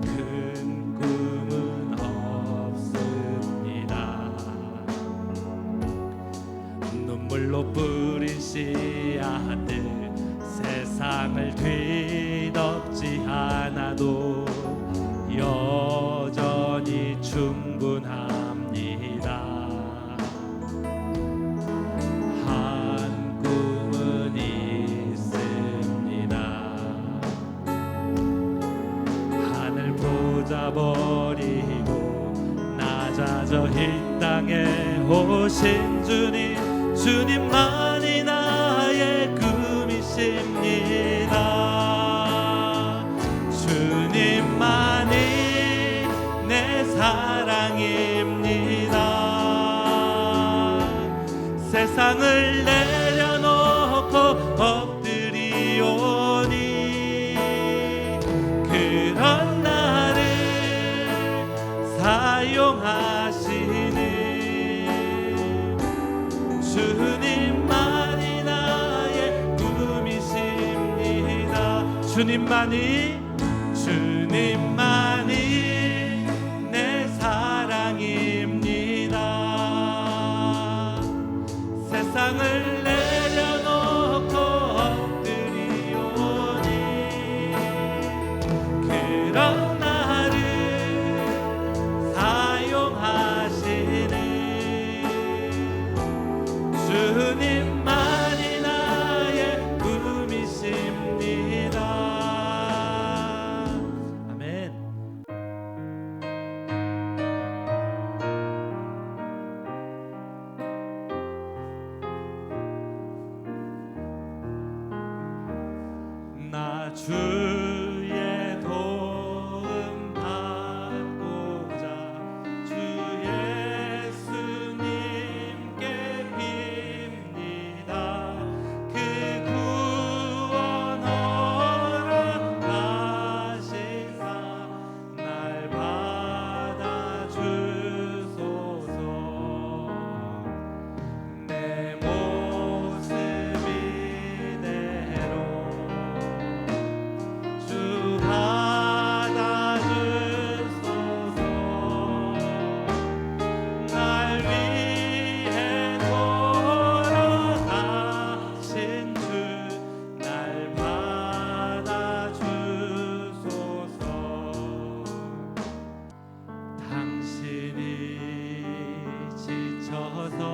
큰 꿈은 없습니다. 눈물로 뿌린 씨앗들 세상을 뒤 버리고 낮아져 이 땅에 오신 주님 주님만이 나의 꿈이십니다. 주님만이 내 사랑입니다. 세상을 내려놓고 엎드리오 주님만이 주님만이 나의 꿈이십니다. 나주 신이 지쳐서